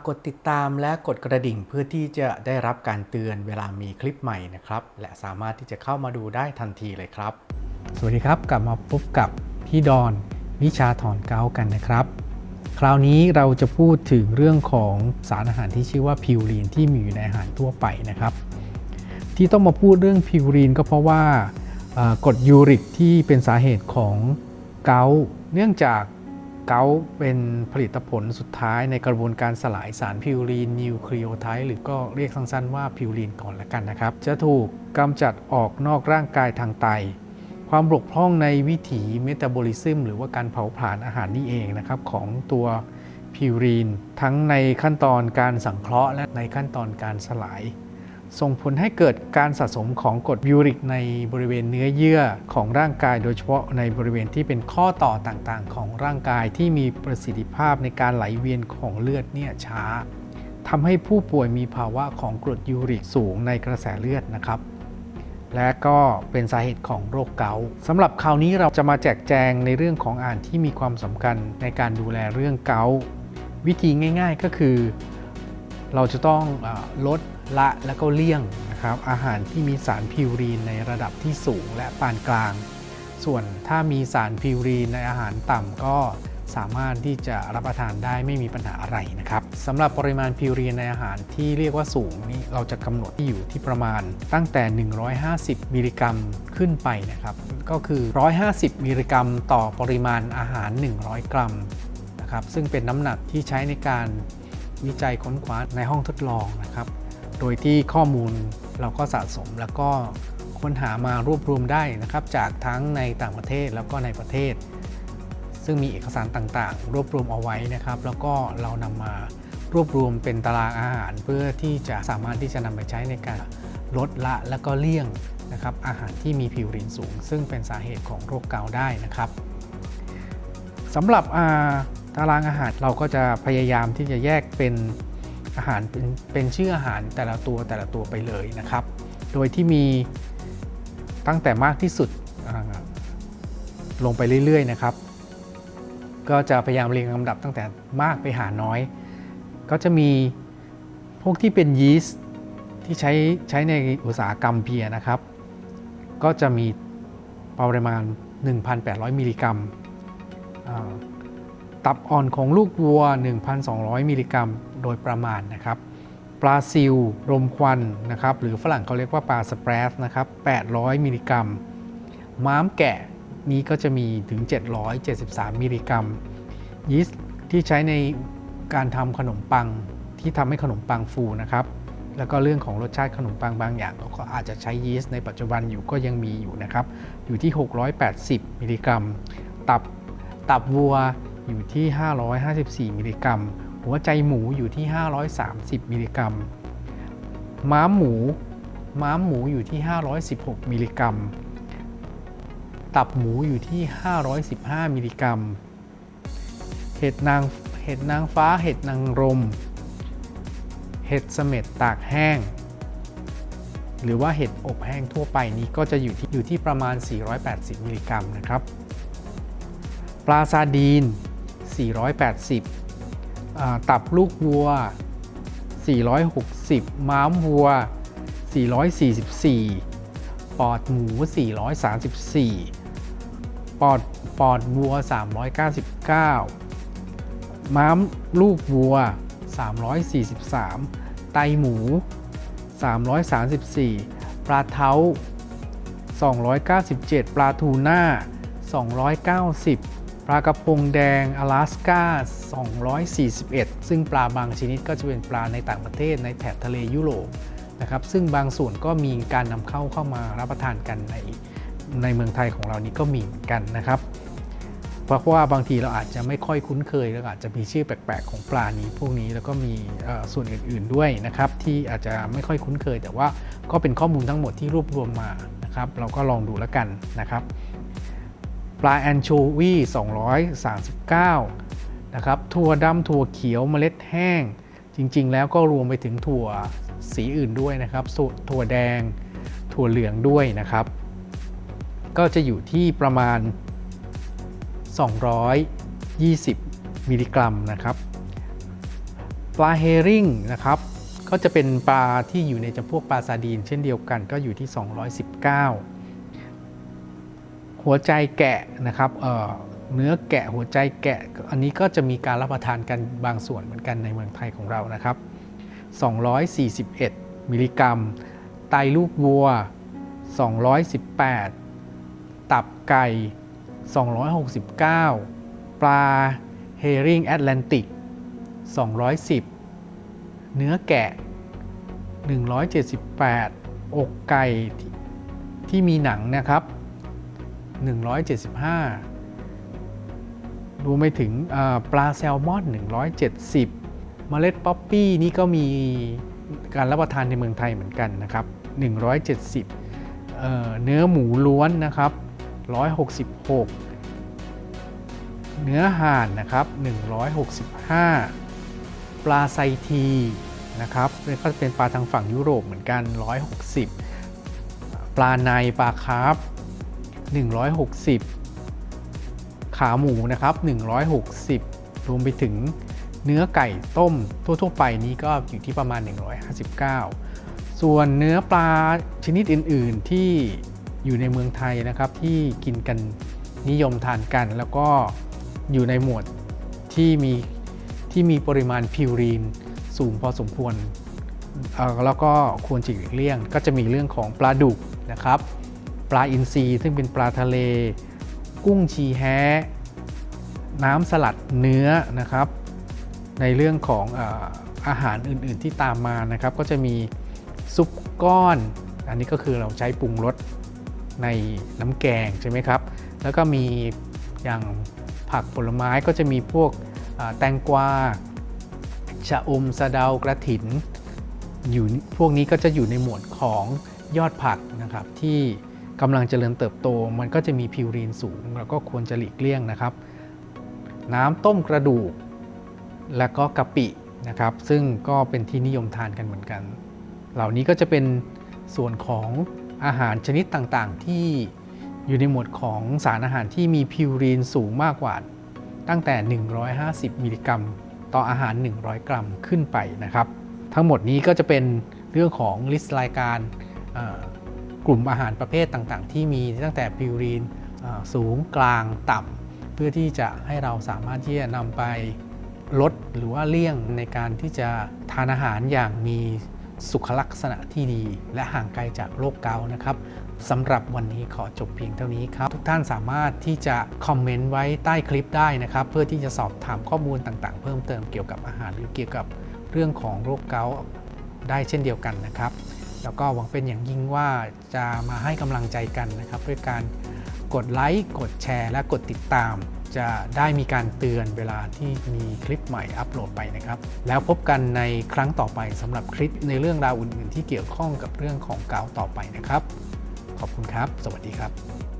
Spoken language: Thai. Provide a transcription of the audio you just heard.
กกดติดตามและกดกระดิ่งเพื่อที่จะได้รับการเตือนเวลามีคลิปใหม่นะครับ และสามารถที่จะเข้ามาดูได้ทันทีเลยครับ สวัสดีครับกลับมาพบกับพี่ดอนวิชาถอนเกากันนะครับ คราวนี้เราจะพูดถึงเรื่องของสารอาหารที่ชื่อว่าพิวรีนที่มีอยู่ในอาหารทั่วไปนะครับ ที่ต้องมาพูดเรื่องพิวรีนก็เพราะว่ากรดยูริกที่เป็นสาเหตุของเกาเนื่องจาก เกาเป็นผลิตผลสุดท้ายในกระบวนการสลายสารพิวรีนนิวคลีโอไทด์หรือก็เรียกสั้นๆว่าพิวรีนก่อนละกันนะครับ จะถูกกำจัดออกนอกร่างกายทางไต ความบกพร่องในวิถีเมตาบอลิซึมหรือว่าการเผาผลาญอาหารนี่เองนะครับของตัวพิวรีน ทั้งในขั้นตอนการสังเคราะห์และในขั้นตอนการสลาย ส่งผลให้เกิดการสะสมของกรดยูริกในบริเวณเนื้อเยื่อของร่างกาย โดยเฉพาะในบริเวณที่เป็นข้อต่อต่างๆ ของร่างกายที่มีประสิทธิภาพในการไหลเวียนของเลือดเนี่ยช้าทำให้ผู้ป่วยมีภาวะของกรดยูริกสูงในกระแสเลือดนะครับและก็เป็นสาเหตุของโรคเกาต์สำหรับคราวนี้เราจะมาแจกแจงในเรื่องของอาหารที่มีความสำคัญในการดูแลเรื่องเกาต์วิธีง่าย ๆก็คือ เราจะต้องลด ละและก็เลี่ยงนะครับอาหารที่มีสารพิวรีนในระดับที่สูงและปานกลาง ส่วนถ้ามีสารพิวรีนในอาหารต่ำก็สามารถที่จะรับประทานได้ไม่มีปัญหาอะไรนะครับสำหรับปริมาณพิวรีนในอาหารที่เรียกว่าสูงนี่เราจะกำหนดที่อยู่ที่ประมาณตั้งแต่ 150 มิลลิกรัมขึ้นไปนะครับก็คือ 150 มิลลิกรัม ต่อปริมาณอาหาร 100 กรัมนะครับซึ่งเป็นน้ำหนักที่ใช้ในการวิจัยค้นคว้าในห้องทดลองนะครับ โดยที่ข้อมูลเราก็สะสมแล้วก็ค้นหามารวบรวมได้นะครับ จากทั้งในต่างประเทศแล้วก็ในประเทศ ซึ่งมีเอกสารต่างๆ รวบรวมเอาไว้นะครับ แล้วก็เรานำมารวบรวมเป็นตารางอาหาร เพื่อที่จะสามารถที่จะนำไปใช้ในการลดละและก็เลี่ยงนะครับอาหารที่มีพิวรินสูง ซึ่งเป็นสาเหตุของโรคเกาต์ได้นะครับสำหรับตารางอาหารเราก็จะพยายามที่จะแยกเป็น อาหารเป็นเป็นชื่ออาหารแต่ละตัวแต่ละตัวไปเลยนะครับ โดยที่มีตั้งแต่มากที่สุดลงไปเรื่อยๆนะครับ ก็จะพยายามเรียงลำดับตั้งแต่มากไปหาน้อย ก็จะมีพวกที่เป็นยีสต์ที่ใช้ใช้ในอุตสาหกรรมเพียนะครับ ก็จะมีปริมาณ 1,800 มิลลิกรัม ตับอ่อนของลูกวัว 1,200 มิลลิกรัม โดยประมาณนะครับ ปลาซิล รมควันนะครับ หรือฝรั่งเขาเรียกว่าปลาสเปรสนะครับ 800 มิลลิกรัม ม้ามแกะนี้ก็จะมีถึง 773 มิลลิกรัม ยีสต์ที่ใช้ในการทำขนมปังที่ทำให้ขนมปังฟูนะครับ แล้วก็เรื่องของรสชาติขนมปังบางอย่างเราก็อาจจะใช้ยีสต์ในปัจจุบันอยู่ก็ยังมีอยู่นะครับ อยู่ที่ 680 มิลลิกรัม ตับตับวัว อยู่ที่ 554 มิลลิกรัม หัวใจหมูอยู่ที่ 530 มิลลิกรัม ม้ามหมู ม้ามหมูอยู่ที่ 516 มิลลิกรัม ตับหมูอยู่ที่ 515 มิลลิกรัม เห็ดนาง เห็ดนางฟ้า เห็ดนางรม เห็ดเสม็ดตากแห้ง หรือว่าเห็ดอบแห้งทั่วไปนี้ก็จะอยู่ที่อยู่ที่ประมาณ 480 มิลลิกรัมนะครับปลาซาดีน 480 ตับลูกวัว 460 ม้ามวัว 444 ปอดหมู 434 ปอดปอดวัว 399 ม้ามลูกวัว 343 ไตหมู 334 ปลาเท้า 297 ปลาทูน่า290 ลากระพงแดงอลาสกา241 ซึ่งปลาบางชนิดก็จะเป็นปลาในต่างประเทศในแถบทะเลยุโรปนะครับซึ่งบางส่วนก็มีการนำเข้าเข้ามารับประทานกันในในเมืองไทยของเรานี้ก็มีกันนะครับ เพราะว่าบางทีเราอาจจะไม่ค่อยคุ้นเคยแล้วอาจจะมีชื่อแปลกๆของปลานี้พวกนี้แล้วก็มีส่วนอื่นๆด้วยนะครับที่อาจจะไม่ค่อยคุ้นเคย แต่ว่าก็เป็นข้อมูลทั้งหมดที่รวบรวมมานะครับ เราก็ลองดูแล้วกันนะครับ ปลาแอนโชวี239 นะครับ ถั่วดำถั่วเขียวเมล็ดแห้ง จริงๆ แล้วก็รวมไปถึงถั่วสีอื่นด้วยนะครับถั่วแดง ถั่วเหลืองด้วยนะครับ ก็จะอยู่ที่ประมาณ 220 มิลลิกรัมนะครับ ปลาเฮริ่งนะครับ ก็จะเป็นปลาที่อยู่ในจำพวกปลาซาดีนเช่นเดียวกันก็อยู่ที่ 219 หัวใจแกะนะครับเนื้อแกะหัวใจแกะ อันนี้ก็จะมีการรับประทานกันบางส่วนเหมือนกันในเมืองไทยของเรานะครับ 241 มิลลิกรัม ไตลูกวัว 218 ตับไก่ 269 ปลาเฮริงแอตแลนติก 210 เนื้อแกะ 178 อกไก่ที่มีหนังนะครับ 175 รวมไปถึงปลาแซลมอน 170 เมล็ดป๊อปปี้นี่ก็มีการรับประทานในเมืองไทยเหมือนกันนะครับ 170เอ่อเนื้อหมูล้วนนะครับ 166 เนื้อห่านนะครับ 165 ปลาไซทีนะครับนี่ก็เป็นปลาทางฝั่งยุโรปเหมือนกัน 160 ปลาในปลาคาร์ฟ 160 ขาหมูนะครับ 160 รวมไปถึงเนื้อไก่ต้มทั่ว ๆ ไปนี้ก็อยู่ที่ประมาณ 159 ส่วนเนื้อปลาชนิดอื่น ๆ ที่อยู่ในเมืองไทยนะครับที่กินกันนิยมทานกัน แล้วก็อยู่ในหมวดที่มีที่มีปริมาณพิวรีนสูงพอสมควรแล้วก็ควรจีกเลี่ยง ก็จะมีเรื่องของปลาดุกนะครับ ปลาอินทรีซึ่งเป็นปลาทะเล กุ้งชีแฮะน้ำสลัดเนื้อนะครับ ในเรื่องของอาหารอื่นๆที่ตามมานะครับ ก็จะมีซุปก้อน อันนี้ก็คือเราใช้ปรุงรสในน้ำแกงใช่ไหมครับ แล้วก็มีอย่างผักผลไม้ก็จะมีพวกแตงกวาชะอมสะเดากระถินอยู่พวกนี้ก็จะอยู่ในหมวดของยอดผักนะครับที่ กำลังเจริญเติบโตมันก็จะมีพิวรีนสูง แล้วก็ควรจะหลีกเลี่ยงนะครับ น้ำต้มกระดูก และก็กะปินะครับ ซึ่งก็เป็นที่นิยมทานกันเหมือนกัน เหล่านี้ก็จะเป็นส่วนของอาหารชนิดต่างๆ ที่อยู่ในหมวดของสารอาหารที่มีพิวรีนสูงมากกว่า ตั้งแต่ 150 มิลลิกรัม ต่ออาหาร 100 กรัมขึ้นไปนะครับ ทั้งหมดนี้ก็จะเป็นเรื่องของลิสต์รายการ กลุ่มอาหารประเภทต่างๆ ที่มีตั้งแต่พิวรีนสูงกลางต่ำเพื่อที่จะให้เราสามารถที่จะนำไปลดหรือว่าเลี่ยงในการที่จะทานอาหารอย่างมีสุขลักษณะที่ดี และห่างไกลจากโรคเกาต์นะครับสำหรับวันนี้ขอจบเพียงเท่านี้ครับ ทุกท่านสามารถที่จะคอมเมนต์ไว้ใต้คลิปได้นะครับ เพื่อที่จะสอบถามข้อมูลต่างๆ เพิ่มเติมเกี่ยวกับอาหารหรือเกี่ยวกับเรื่องของโรคเกาต์ได้เช่นเดียวกันนะครับ แล้วก็หวังเป็นอย่างยิ่งว่าจะมาให้กำลังใจกันนะครับด้วยการกดไลค์กดแชร์ และกดติดตาม จะได้มีการเตือนเวลาที่มีคลิปใหม่อัปโหลดไปนะครับ แล้วพบกันในครั้งต่อไปสำหรับคลิปในเรื่องราวอื่น ๆ ที่เกี่ยวข้องกับเรื่องของเกาต์ต่อไปนะครับ ขอบคุณครับ สวัสดีครับ